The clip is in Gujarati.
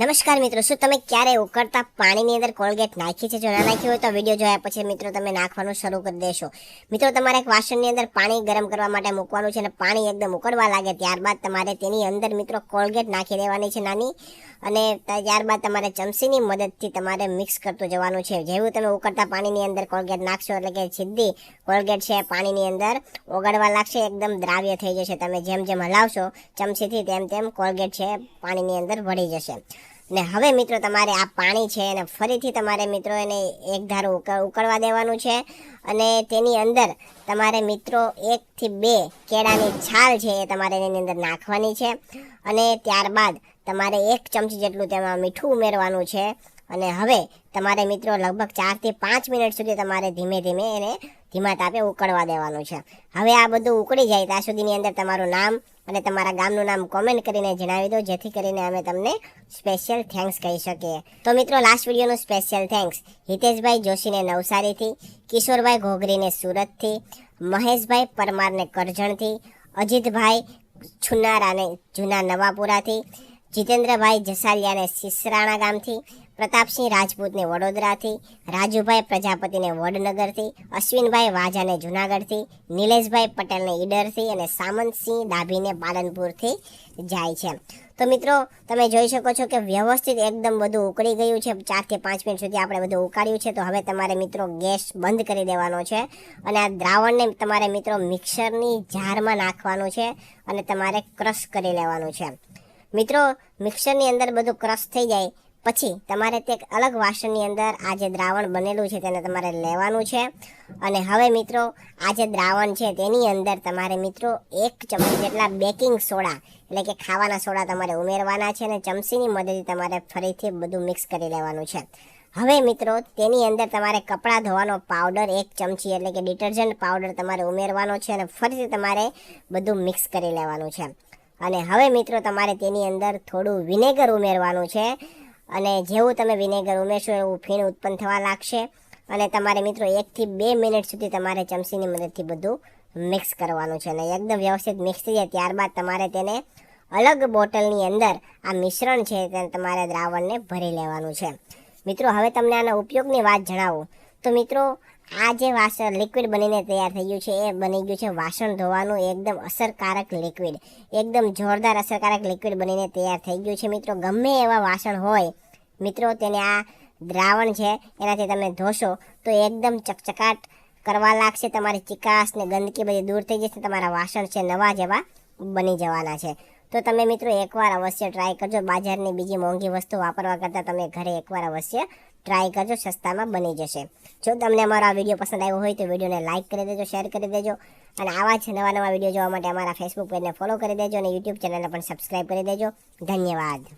નમસ્કાર મિત્રો, શું તમે ક્યારે ઉકળતા પાણીની અંદર કોલગેટ નાખી છે? જો ના નાખી હોય તો વીડિયો જોયા પછી મિત્રો તમે નાખવાનું શરૂ કરી દેશો. મિત્રો, તમારે એક વાસણની અંદર પાણી ગરમ કરવા માટે મૂકવાનું છે અને પાણી એકદમ ઉકળવા લાગે ત્યારબાદ તમારે તેની અંદર મિત્રો કોલગેટ નાખી દેવાની છે નાની અને ત્યારબાદ તમારે ચમચીની મદદથી તમારે મિક્સ કરતું જવાનું છે. જેવું તમે ઉકળતા પાણીની અંદર કોલગેટ નાખશો એટલે કે સીધી કોલગેટ છે પાણીની અંદર ઓગળવા લાગશે, એકદમ દ્રાવ્ય થઈ જશે. તમે જેમ જેમ હલાવશો ચમચીથી તેમ તેમ કોલગેટ છે પાણીની અંદર વળી જશે. ને હવે મિત્રો તમારે આ પાણી છે એને ફરીથી તમારે મિત્રો એને એક ધારું ઉક- ઉકળવા દેવાનું છે અને તેની અંદર તમારે મિત્રો એકથી બે કેળાની છાલ છે એ તમારે એની અંદર નાખવાની છે અને ત્યારબાદ તમારે એક ચમચી જેટલું તેમાં મીઠું ઉમેરવાનું છે અને હવે તમારે મિત્રો લગભગ ચારથી પાંચ મિનિટ સુધી તમારે ધીમે ધીમે એને ધીમા તાપે ઉકળવા દેવાનું છે. હવે આ બધું ઉકળી જાય ત્યાં સુધીની અંદર તમારું નામ અને તમારા ગામનું નામ કોમેન્ટ કરીને જણાવી દો, જેથી કરીને અમે તમને સ્પેશિયલ થેન્ક્સ કહી શકીએ. તો મિત્રો લાસ્ટ વિડીયોનું સ્પેશિયલ થેન્ક્સ હિતેશભાઈ જોશીને નવસારીથી, કિશોરભાઈ ઘોઘરીને સુરતથી, મહેશભાઈ પરમારને કરજણથી, અજીતભાઈ છુનારાને જૂના નવાપુરાથી જીતેન્દ્રભાઈ જસાલિયાને સિસરાણા ગામથી, પ્રતાપસિંહ રાજપૂતને વડોદરાથી, રાજુભાઈ પ્રજાપતિને વડનગરથી, અશ્વિનભાઈ વાજાને જુનાગઢથી, નિલેશભાઈ પટેલને ઈડરથી અને સામંતસિંહ ડાભીને પાલનપુરથી જાય છે. તો મિત્રો, તમે જોઈ શકો છો કે વ્યવસ્થિત એકદમ બધું ઉકળી ગયું છે. ચારથી પાંચ મિનિટ સુધી આપણે બધું ઉકાળ્યું છે. તો હવે તમારે મિત્રો ગેસ બંધ કરી દેવાનો છે અને આ દ્રાવણને તમારે મિત્રો મિક્સરની જારમાં નાખવાનું છે અને તમારે ક્રશ કરી લેવાનું છે. મિત્રો, મિક્સરની અંદર બધું ક્રશ થઈ જાય. પછી તમારે તે અલગ વાસણની અંદર આ જે દ્રાવણ બનેલું છે તેને તમારે લેવાનું છે. અને હવે મિત્રો, આ જે દ્રાવણ છે તેની અંદર તમારે મિત્રો એક ચમચી જેટલા બેકિંગ સોડા, એટલે કે ખાવાના સોડા તમારે ઉમેરવાના છે અને ચમચીની મદદથી તમારે ફરીથી બધું મિક્સ કરી લેવાનું છે. હવે મિત્રો, તેની અંદર તમારે કપડાં ધોવાનો પાવડર એક ચમચી એટલે કે ડિટર્જન્ટ પાવડર તમારે ઉમેરવાનો છે અને ફરીથી તમારે બધું મિક્સ કરી લેવાનું છે. અને હવે મિત્રો તમારે તેની અંદર થોડું વિનેગર ઉમેરવાનું છે. અને જેવું તમે વિનેગર ઉમેરશો એવું ફીણ ઉત્પન્ન થવા લાગશે. અને તમારે મિત્રો એકથી બે મિનિટ સુધી તમારે ચમચીની મદદથી બધું મિક્સ કરવાનું છે. અને એકદમ વ્યવસ્થિત મિક્સ થઈ જાય ત્યારબાદ તમારે તેને અલગ બોટલની અંદર આ મિશ્રણ છે તેને તમારે દ્રાવણને ભરી લેવાનું છે. મિત્રો, હવે તમને આના ઉપયોગની વાત જણાવું. તો મિત્રો આ જે વાસણ લિક્વિડ બનીને તૈયાર થઈ ગયું છે, એ બની ગયું છે વાસણ ધોવાનું એકદમ અસરકારક લિક્વિડ એકદમ જોરદાર અસરકારક લિક્વિડ બનીને તૈયાર થઈ ગયું છે મિત્રો. ગમે એવા વાસણ હોય, મિત્રો તેને આ દ્રાવણ છે, એનાથી તમે ધોશો તો એકદમ ચકચકાટ કરવા લાગશે, તમારી ચિકાસ ને ગંદકી બધી દૂર થઈ જશે, તમારા વાસણ છે નવા જેવા બની જવાના છે. તો તમે મિત્રો એકવાર અવશ્ય ટ્રાય કરજો. બજારની બીજી મોંઘી વસ્તુ વાપરવા કરતાં તમે ઘરે એકવાર અવશ્ય ટ્રાય કરજો, સસ્તામાં બની જશે. જો તમને અમારો આ વીડિયો પસંદ આવ્યો હોય તો વિડીયોને લાઇક કરી દેજો શેર કરી દેજો. અને આવા જ નવા નવા વીડિયો જોવા માટે અમારા ફેસબુક પેજને ફોલો કરી દેજો અને યુટ્યુબ ચેનલને પણ સબસ્ક્રાઈબ કરી દેજો. ધન્યવાદ.